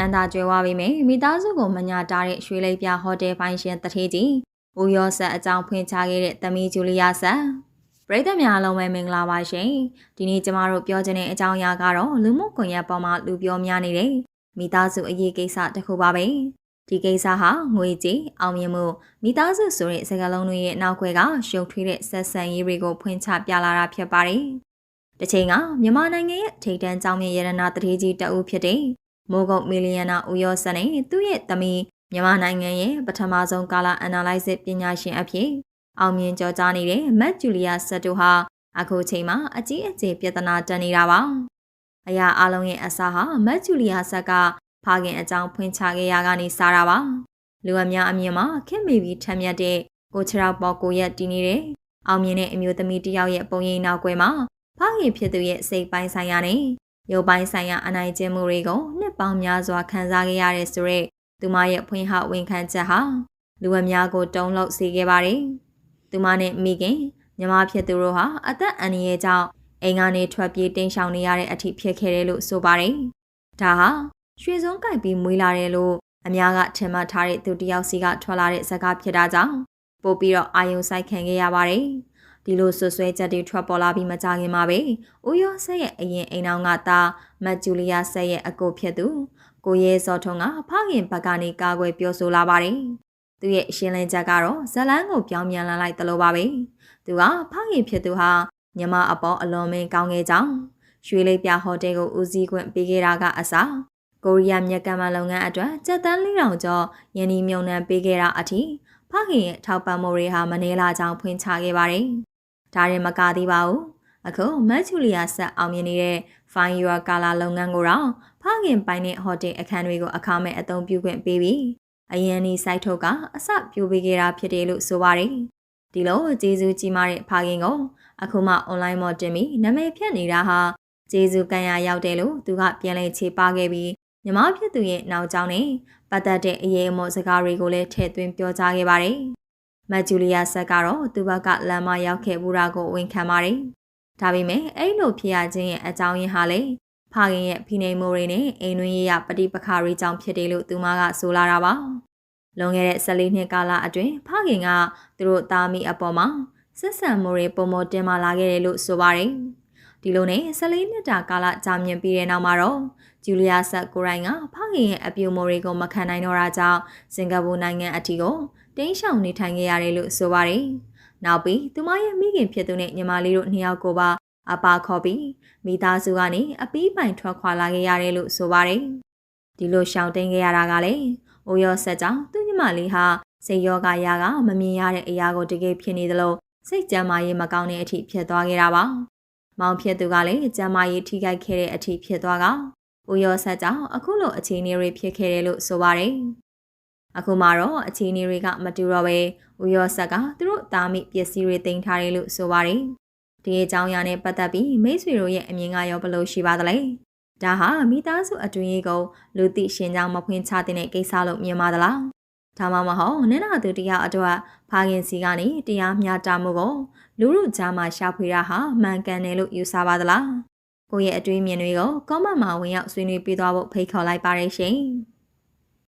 မ်းသာကြွယ်ဝပေမယ့်မိသားစုကိုမညာတားတဲ့ရွှေလိပ်ပြဟိုတယ်ပိုင်ရှင်တထေးကြီးဦးရောဆက်အကြောင်းဖွင့်ချခဲ့တဲ့သမီးဂျူလီယာဆက်ပရိသတ်များအားလုံးပဲမင်္ဂလာပါရှင်ဒီနေ့ကျမတို့ပြောချင်တဲ့အကြောင်းအရာကတော့လူမှုကွန်ရက်ပေါ်မှာလူပြောများနေတဲ့မိသားစုအရေးကိစ္စတစ်ခုပါပဲဒီကိစ္စဟာငွေကြေးအောင်မြင်မှုမိသားစုဆိုတဲ့စကားလုံးတွေရဲ့နောက်ွယ်ကရှုပ်ထွေးတဲ့ဆက်ဆံရေးတွေကိုဖွင့်ချပြလာတာဖြစ်ပါတယ်။တစ်ချိန်ကမြန်မာနိုင်ငံရဲ့ထိပ်တန်းကျောင်းမြင့်ရတနာတထေးကြီးတအုပ်ဖြစ်တဲ့ မိုးကုတ်မီလီယံနာဦးရောစနဲ့သူ့ရဲ့သမီးမြန်မာနိုင်ငံရဲ့ပထမဆုံးကာလာအနာလိုက်စစ်ပညာရှင်အဖြစ်အောင်မြင်ကြောကြားနေတဲ့မတ်ဂျူလီယာဆက်တိုဟာအခုချိန်မှာအကြီးအကျယ်ပြဿနာတက်နေတာပါ။အရာအလုံးရဲ့အစားဟာမတ်ဂျူလီယာဆက်ကဖခင်အကြောင်းဖွင့်ချခဲ့ရကနေစားတာပါလူအများအမြင်မှာခင်မိပြီးထမ်းမြတ်တဲ့ကိုချရောက်ပေါ်ကိုရက်တည်နေတဲ့အောင်မြင်တဲ့အမျိုးသမီးတစ်ယောက်ရဲ့ပုံရိပ်နောက်ွယ်မှာဖခင်ဖြစ်သူရဲ့စိတ်ပိုင်းဆိုင်ရာနဲ့ ရုပ်ပိုင်းဆိုင်ရာအနိုင်ကျင့်မှုတွေကိုနှစ်ပေါင်းများစွာခံစားခဲ့ရတဲ့ဆိုရက်သူမရဲ့ဖွင့်ဟဝန်ခံချက်ဟာလူအများကိုတုံးလောက်စေခဲ့ပါတယ်သူမနဲ့မိခင်ညီမဖြစ်သူတို့ဟာအသက်အန္တရာယ်ကြောင့်အိမ်ကနေထွက်ပြေးတိမ်းရှောင်နေရတဲ့အထိဖြစ်ခဲ့တယ်လို့ဆိုပါတယ်ဒါဟာရွှေစုံကြိုက်ပြီးမွေးလာတယ်လို့အများကထင်မှတ်ထားတဲ့သူတယောက်စီကထွက်လာတဲ့ဇာတ်ဖြစ်တာကြောင့်ပို့ပြီးတော့အာယုံဆိုင်ခံခဲ့ရပါတယ်။ ဒီလိုဆွဆွဲချက်တွေထွက်ပေါ်လာပြီးမကြခင်မှာပဲ။ဦးရောဆက်ရဲ့အရင်အိမ်အောင်ကသာမတ်ဂျူလီယာဆက်ရဲ့အကိုဖြစ်သူကိုရဲစောထုံးကဖခင်ဘက်ကနေကာကွယ်ပြောဆိုလာပါတယ်။သူရဲ့ရှင်းလင်းချက်ကတော့ဇလန်းကိုပြောင်းပြန်လာလိုက်သလိုပါပဲ။သူကဖခင်ဖြစ်သူဟာညီမအပေါ်အလွန်မင်းကောင်းခဲ့ကြောင်းရွှေလိပ်ပြဟိုတယ်ကိုဦးစီးခွင့်ပေးခဲ့တာကအစားကိုရီးယားမြက်ကမ်းမလုပ်ငန်းအတွက်စက်တန်းလေးတောင်ကျော်ယင်းဒီမြုံနှံပေးခဲ့တာအထိဖခင်ရဲ့ထောက်ပံ့မှုတွေဟာမနေလာကြောင်းဖွင့်ချခဲ့ပါတယ်။ ဒါရင်မကသေးပါဘူး။အခုမက်ချူလီယာဆက်အောင်မြင်နေတဲ့ Fine Your Color လုပ်ငန်းကိုတော့ဖခင်ပိုင်တဲ့ဟိုတယ်အခန်းတွေကိုအခမဲ့အသုံးပြုခွင့်ပေးပြီးအရန်ဒီ site ထုတ်ကအစပြိုပေးခဲ့တာဖြစ်တယ်လို့ဆိုပါတယ်။ဒီလိုကျေးဇူးကြီးမားတဲ့ဖခင်ကိုအခုမှ online မှာတင်ပြီးနာမည်ဖြတ်နေတာဟာကျေးဇူးကံရရောက်တယ်လို့သူကပြန်လည်ခြေပခဲ့ပြီးညီမဖြစ်သူရဲ့နောက်ကျောင်းနဲ့ပတ်သက်တဲ့အရေးအမော်စကားတွေကိုလည်းထည့်သွင်းပြောကြားခဲ့ပါတယ်။ မတ်ဂျူလီယာဆက်ကတော့သူဘက်ကလမ်းမရောက်ခဲ့ဘူးတာကိုဝန်ခံပါတယ်။ဒါပေမဲ့အဲ့လိုဖြစ်ရခြင်းရဲ့အကြောင်းရင်းဟာလေဖခင်ရဲ့ဖိနှိပ်မှုတွေနဲ့အိမ်တွင်းရေးရပဋိပက္ခတွေကြောင့်ဖြစ်တယ်လို့သူမကဆိုလာတာပါ။လွန်ခဲ့တဲ့14နှစ်ကာလအတွင်းဖခင်ကသူတို့သားမိအပေါ်မှာဆက်ဆံမှုတွေပုံမတင်မာလာခဲ့တယ်လို့ဆိုပါတယ်။ ဒီလိုနဲ့14နှစ်တာကာလကြာမြင့်ပြီးတဲ့နောက်မှာတော့ဂျူလီယာဆက်ကိုရိုင်းကဖခင်ရဲ့အပြုံမိုးတွေကိုမခံနိုင်တော့တာကြောင့်စင်ကာပူနိုင်ငံအထီကိုတင်းရှောင်နေထိုင်ခဲ့ရတယ်လို့ဆိုပါတယ်။နောက်ပြီးသူမရဲ့မိခင်ဖြစ်သူနဲ့ညီမလေးတို့နှစ်ယောက်ကိုပါအပါခေါ်ပြီးမိသားစုကနေအပီးပိုင်ထွက်ခွာလာခဲ့ရတယ်လို့ဆိုပါတယ်။ဒီလိုရှောင်တင်းခဲ့ရတာကလည်းအိုရောဆက်ကြောင့်သူညီမလေးဟာစိတ်ယောဂရာကမမြင်ရတဲ့အရာကိုတကယ်ဖြစ်နေသလိုစိတ်ကြမ်းမာရေးမကောင်းတဲ့အထိဖြစ်သွားခဲ့တာပါ။ မောင်ဖြစ်သူကလည်းကြမ်းမာရေးထိခိုက်ခဲ့တဲ့အထိဖြစ်သွားကဦးရောဆက်ကြောင့်အခုလိုအခြေအနေတွေဖြစ်ခဲ့တယ်လို့ဆိုပါတယ်။အခုမှတော့အခြေအနေတွေကမတူတော့ပဲဦးရောဆက်ကသူတို့သားမိပစ္စည်းတွေတင်ထားတယ်လို့ဆိုပါတယ်။ဒီအကြောင်းအရာနဲ့ပတ်သက်ပြီးမိတ်ဆွေတို့ရဲ့အမြင်ကရောဘယ်လိုရှိပါသလဲ။ဒါဟာမိသားစုအတွင်းရေးကိုလူသိရှင်ကြောင့်မဖွင့်ချတဲ့ကိစ္စလို့မြင်ပါသလား။ ဒါမှမဟုတ်နင်းနာသူတရားအတွက်ဖခင်စီကနေတရားမျှတမှုကိုလူလူကြားမှာရှာဖွေတာဟာမှန်ကန်တယ်လို့ယူဆပါသလား။ကိုယ့်ရဲ့အတွေးမြင်တွေကို comment မှာဝင်ရောက်ဆွေးနွေးပေးသွားဖို့ဖိတ်ခေါ်လိုက်ပါရရှင်။